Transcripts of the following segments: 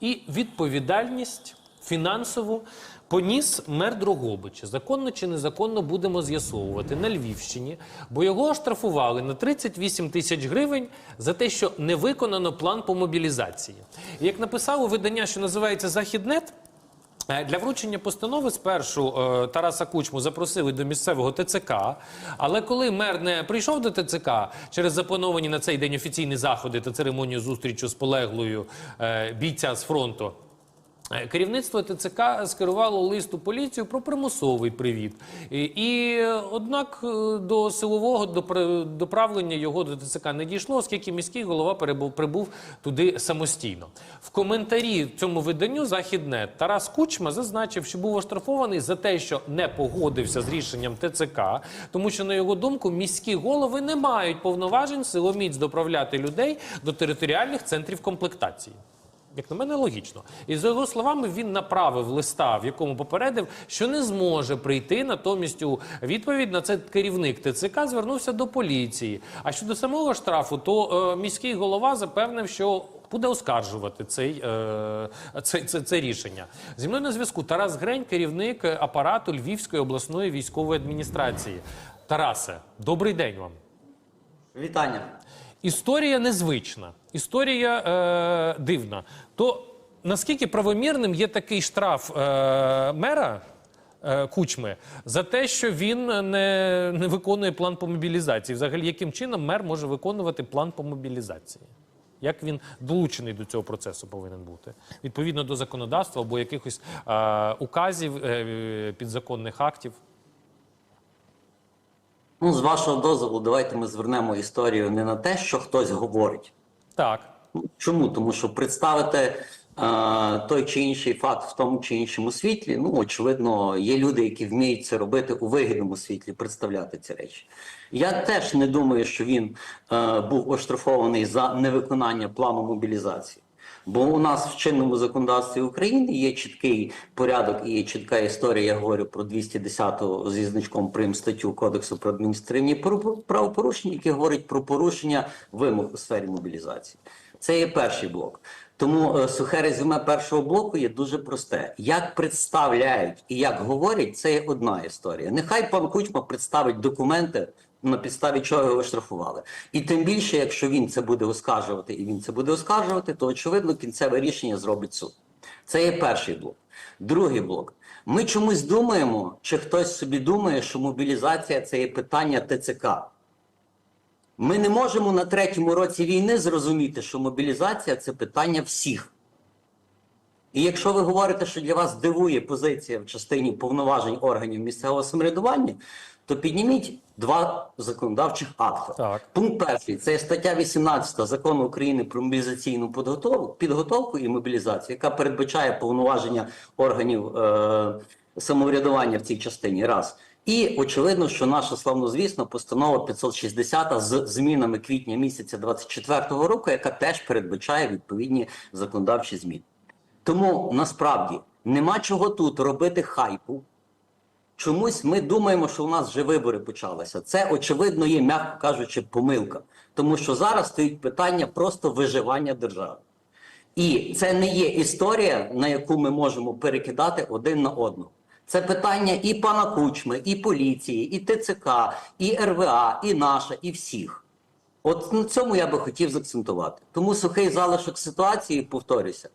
І відповідальність фінансову поніс мер Дрогобича. Законно чи незаконно будемо з'ясовувати на Львівщині, бо його оштрафували на 38 тисяч гривень за те, що не виконано план по мобілізації. І як написало видання, що називається Західнет. Е, Для вручення постанови спершу е, Тараса Кучму запросили до місцевого ТЦК. Але коли мер не прийшов до ТЦК через заплановані на цей день офіційні заходи та церемонію зустрічі з полеглою е, бійця з фронту. Е, Керівництво ТЦК скерувало лист у поліцію про примусовий привід. І, однак е, до силового допра- доправлення його до ТЦК не дійшло, оскільки міський голова прибув туди самостійно. В коментарі цьому виданню Західнет Тарас Кучма зазначив, що був оштрафований за те, що не погодився з рішенням ТЦК, тому що на його думку міські голови не мають повноважень силоміць доправляти людей до територіальних центрів комплектації. Як на мене, логічно. І за його словами, він направив листа, в якому попередив, що не зможе прийти. Натомість у відповідь на це керівник ТЦК звернувся до поліції. А щодо самого штрафу, то е, міський голова запевнив, що буде оскаржувати цей, е, це, це, це рішення. Зі мною на зв'язку Тарас Грень, керівник апарату Львівської обласної військової адміністрації. Тарасе, добрий день вам. Вітання. Історія незвична, історія е, дивна. То наскільки правомірним є такий штраф е, мера е, Кучми за те, що він не, не виконує план по мобілізації? Взагалі, яким чином мер може виконувати план по мобілізації? Як він долучений до цього процесу повинен бути? Відповідно до законодавства або якихось е, указів, е, підзаконних актів? Ну, з вашого дозволу, давайте ми звернемо історію не на те, що хтось говорить. Так. Чому? Тому що представити е, той чи інший факт в тому чи іншому світлі, ну, очевидно, є люди, які вміють це робити у вигідному світлі, представляти ці речі. Я теж не думаю, що він е, був оштрафований за невиконання плану мобілізації. Бо у нас в чинному законодавстві України є чіткий порядок і є чітка історія. Я говорю про 210 зі значком прим статтю Кодексу про адміністративні пору- правопорушення, які говорить про порушення вимог у сфері мобілізації. Це є перший блок. Тому е, сухе резюме першого блоку є дуже просте. Як представляють і як говорять, це є одна історія. Нехай пан Кучма представить документи, на підставі чого його штрафували. І тим більше, якщо він це буде оскаржувати і він це буде оскаржувати, то очевидно кінцеве рішення зробить суд. Це є перший блок. Другий блок. Ми чомусь думаємо, чи хтось собі думає, що мобілізація це є питання ТЦК. Ми не можемо на третьому році війни зрозуміти, що мобілізація це питання всіх. І якщо ви говорите, що для вас дивує позиція в частині повноважень органів місцевого самоврядування, то підніміть два законодавчих акти. Так. Пункт перший це стаття 18 закону України про мобілізаційну підготовку, підготовку і мобілізацію, яка передбачає повноваження органів е, самоврядування в цій частині. Раз. І очевидно, що наша славнозвісна постанова 560 з змінами квітня місяця 24-го року, яка теж передбачає відповідні законодавчі зміни. Тому насправді нема чого тут робити хайпу. Чомусь ми думаємо, що у нас вже вибори почалися. Це очевидно є, м'яко кажучи, помилка. Тому що зараз стоїть питання просто виживання держави. І це не є історія, на яку ми можемо перекидати один на одного. Це питання і пана Кучми, і поліції, і ТЦК, і РВА, і наша, і всіх. От на цьому я би хотів заакцентувати. Тому сухий залишок ситуації, повторюся,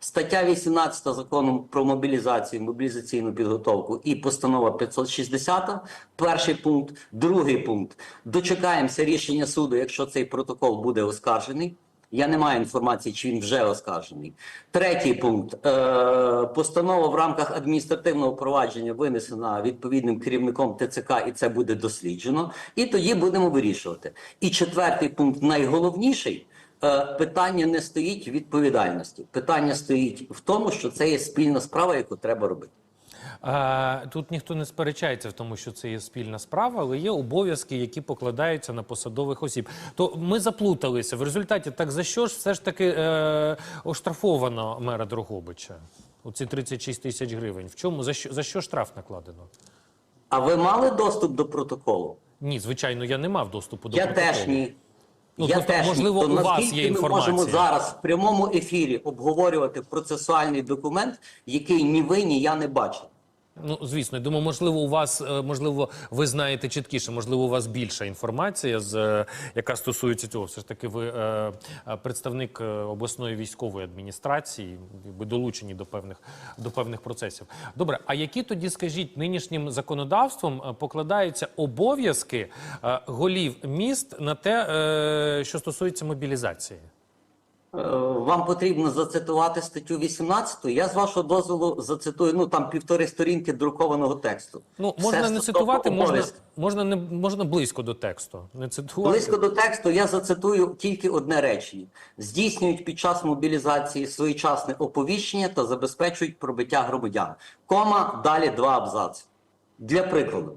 стаття 18 закону про мобілізацію, мобілізаційну підготовку і постанова 560, перший пункт, другий пункт. Дочекаємося рішення суду, якщо цей протокол буде оскаржений. Я не маю інформації, чи він вже оскаржений. Третій пункт. Е, постанова в рамках адміністративного провадження винесена відповідним керівником ТЦК, і це буде досліджено. І тоді будемо вирішувати. І четвертий пункт, найголовніший. Е, питання не стоїть відповідальності. Питання стоїть в тому, що це є спільна справа, яку треба робити. Тут ніхто не сперечається в тому, що це є спільна справа, але є обов'язки, які покладаються на посадових осіб. То ми заплуталися. В результаті так за що ж все ж таки е, оштрафовано мера Дрогобича? Оці 36 тисяч гривень. В чому за що за що штраф накладено? А ви мали доступ до протоколу? Ні, звичайно, я не мав доступу до Я протоколу. теж ні. Ну, я просто, теж можливо, то у вас є інформація. ми можемо зараз в прямому ефірі обговорювати процесуальний документ, який ні ви, ні я не бачив. Ну, звісно, я думаю, можливо, у вас е, можливо, ви знаєте чіткіше, можливо, у вас більша інформація, з е, яка стосується цього. Все ж таки, ви е, представник обласної військової адміністрації, якби долучені до певних до певних процесів. Добре, а які тоді, скажіть, нинішнім законодавством покладаються обов'язки голів міст на те, що стосується мобілізації? Е, Вам потрібно зацитувати статтю 18. Я з вашого дозволу зацитую ну там півтори сторінки друкованого тексту. Ну Все можна не цитувати, можна, можна не можна близько до тексту. Не цитувати. Близько до тексту я зацитую тільки одне речення: здійснюють під час мобілізації своєчасне оповіщення та забезпечують пробиття громадян. Кома далі два абзаци. Для прикладу.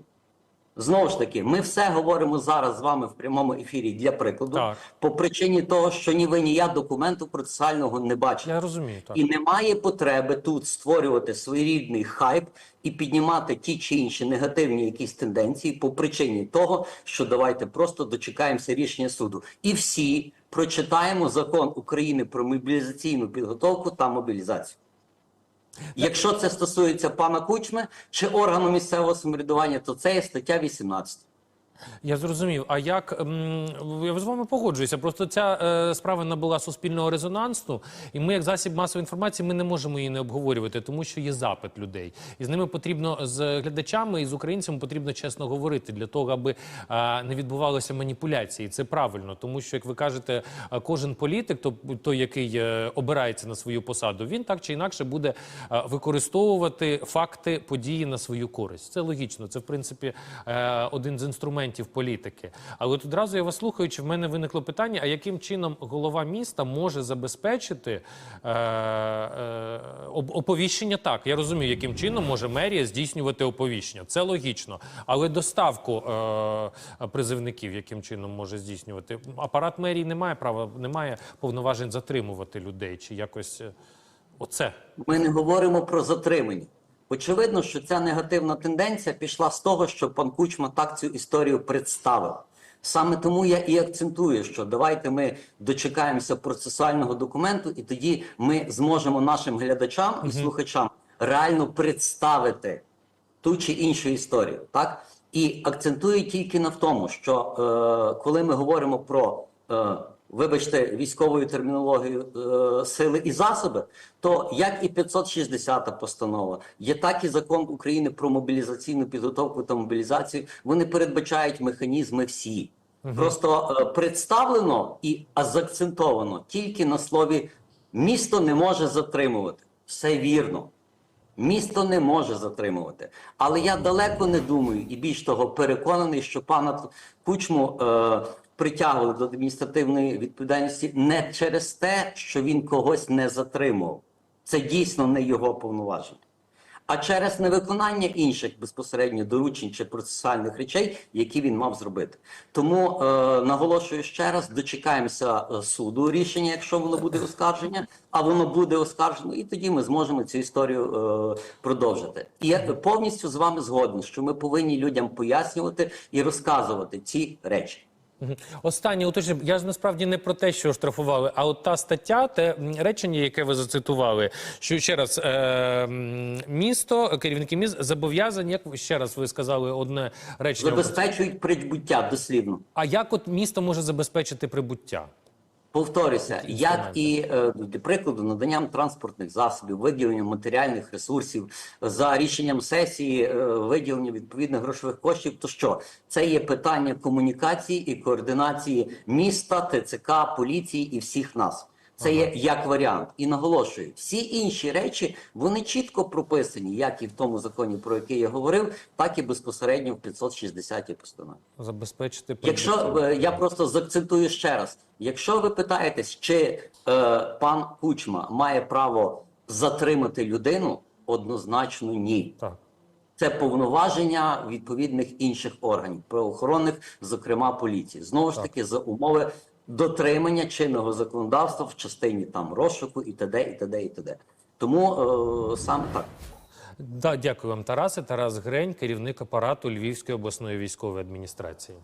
Знову ж таки, ми все говоримо зараз з вами в прямому ефірі для прикладу, Так. по причині того, що ні ви, ні я документу процесуального не бачимо. Я розумію, так. І немає потреби тут створювати своєрідний хайп і піднімати ті чи інші негативні якісь тенденції по причині того, що давайте просто дочекаємося рішення суду. І всі прочитаємо закон України про мобілізаційну підготовку та мобілізацію. Якщо це стосується пана Кучми чи органу місцевого самоврядування, то це є стаття 18. Я зрозумів. А як м, я з вами погоджуюся? Просто ця е, справа набула суспільного резонансу, і ми, як засіб масової інформації, ми не можемо її не обговорювати, тому що є запит людей, і з ними потрібно з глядачами і з українцями потрібно чесно говорити для того, аби е, не відбувалося маніпуляції. Це правильно, тому що як ви кажете, е, кожен політик, то той, який обирається на свою посаду, він так чи інакше буде використовувати факти події на свою користь. Це логічно. Це в принципі один з інструментів політики. Але от одразу я вас слухаючи, в мене виникло питання: а яким чином голова міста може забезпечити е, е, оповіщення? Так, я розумію, яким чином може мерія здійснювати оповіщення. Це логічно. Але доставку е, призивників, яким чином може здійснювати апарат мерії не має права, не має повноважень затримувати людей чи якось. е, Оце Ми не говоримо про затримання. Очевидно, що ця негативна тенденція пішла з того, що пан Кучма так цю історію представив. Саме тому я і акцентую, що давайте ми дочекаємося процесуального документу, і тоді ми зможемо нашим глядачам і слухачам реально представити ту чи іншу історію. Так? І акцентую тільки на тому, що е, коли ми говоримо про, е, вибачте, військовою термінологією е, сили і засоби, то як і 560 постанова, є так і закон України про мобілізаційну підготовку та мобілізацію, вони передбачають механізми всі. Просто е, представлено і заакцентовано тільки на слові місто не може затримувати. Все вірно. Місто не може затримувати. Але я далеко не думаю і більш того переконаний, що пана Кучму е, притягували до адміністративної відповідальності не через те, що він когось не затримував. Це дійсно не його повноваження. А через невиконання інших безпосередньо доручень чи процесуальних речей, які він мав зробити. Тому е, наголошую ще раз: дочекаємося е, суду рішення, якщо воно буде оскарження, а воно буде оскаржено, і тоді ми зможемо цю історію е, продовжити. І я повністю з вами згоден, що ми повинні людям пояснювати і розказувати ці речі. Останнє уточнення. Я ж насправді не про те, що штрафували, а от та стаття, те речення, яке ви зацитували, що ще раз е, місто, керівники міст зобов'язані, як ще раз ви сказали одне речення. Забезпечують прибуття дослідно. А як от місто може забезпечити прибуття? Повторюся, як і е, прикладу, наданням транспортних засобів, виділенням матеріальних ресурсів за рішенням сесії, е, виділення відповідних грошових коштів. То що це є питання комунікації і координації міста, ТЦК, поліції і всіх нас. Це є як варіант. І наголошую, всі інші речі вони чітко прописані, як і в тому законі, про який я говорив, так і безпосередньо в 560 постанові. Забезпечити Якщо е, я просто заакцентую ще раз, якщо ви питаєтесь, чи е, пан Кучма має право затримати людину, однозначно ні. так. Це повноваження відповідних інших органів, правоохоронних, зокрема поліції. Знову ж Так. таки, за умови дотримання чинного законодавства в частині там розшуку і т.д. і т.д. і т.д. Тому е, саме так. Да, дякую вам, Тарасе. Тарас Грень, керівник апарату Львівської обласної військової адміністрації.